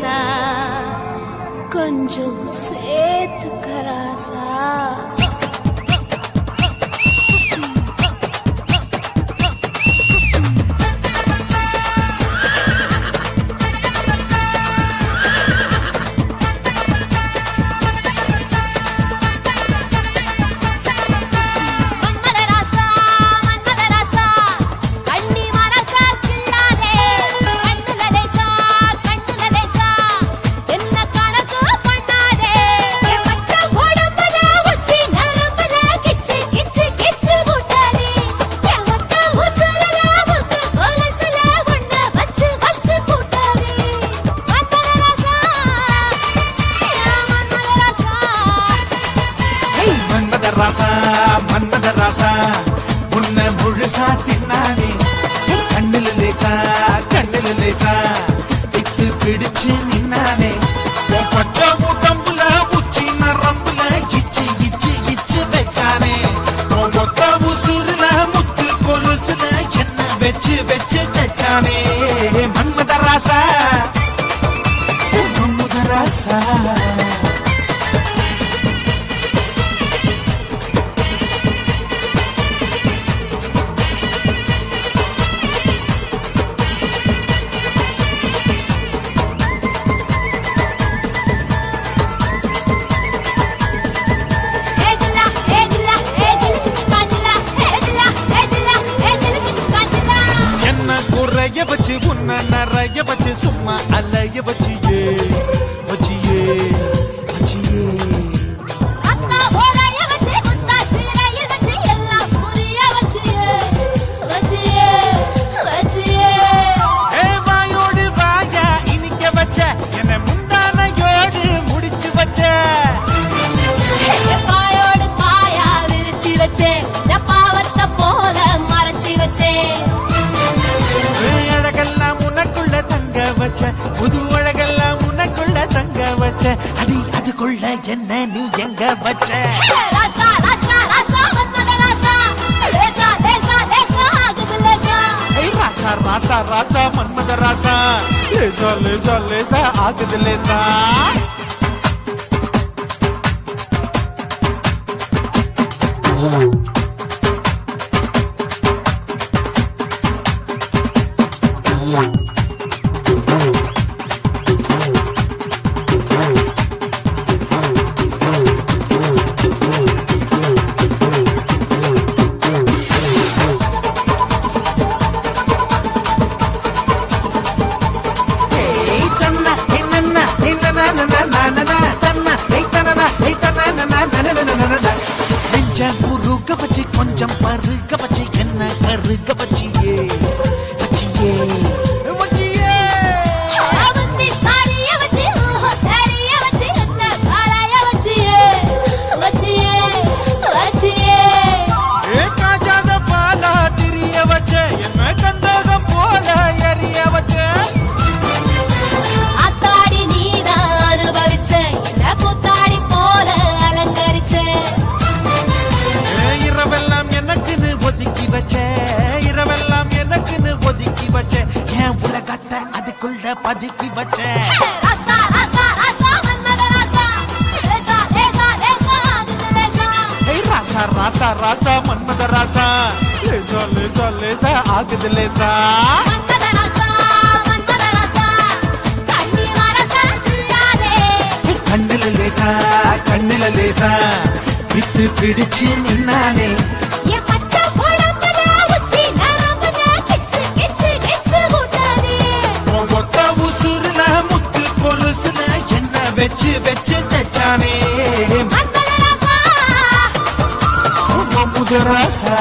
xa. Con rủ sẽ ராசா மன்மத ராசா உன்னை முழுசா தின்னானே. கண்ணில் லேசா கண்ணில் லேசா வித்து பிடிச்சு நின்னானே. பச்சம் அலைய வச்சு உன்ன நிறைய வச்சு சும்மா அலைய வச்சு ஏ வச்சு ஏ வச்சு ஏ பாயோடு பாயா விரிச்சு வச்சே பாவத்தை போல மறைச்சி வச்சே வச்ச புது அழகெல்லாம் உனக்குள்ள தங்க வச்ச. அடி அதுக்குள்ள என்ன நீ எங்க வச்ச? ராசா ராசா மன்மத ராசா. லேசா லேசா லேசா ஆகுது லேசா. Yeah. கொஞ்சம் உருக வச்சு கொஞ்சம் பருக வச்சு என்ன கருக வச்சியே పాదికి వచ్చే రాసా రాసా రాసా మన్మద రాసా లేసా లేసా లేసా ఆగదు లేసా కన్నెల లేసా కన్నెల లేసా విత్తు పిడిచి నిన్నానే kurasa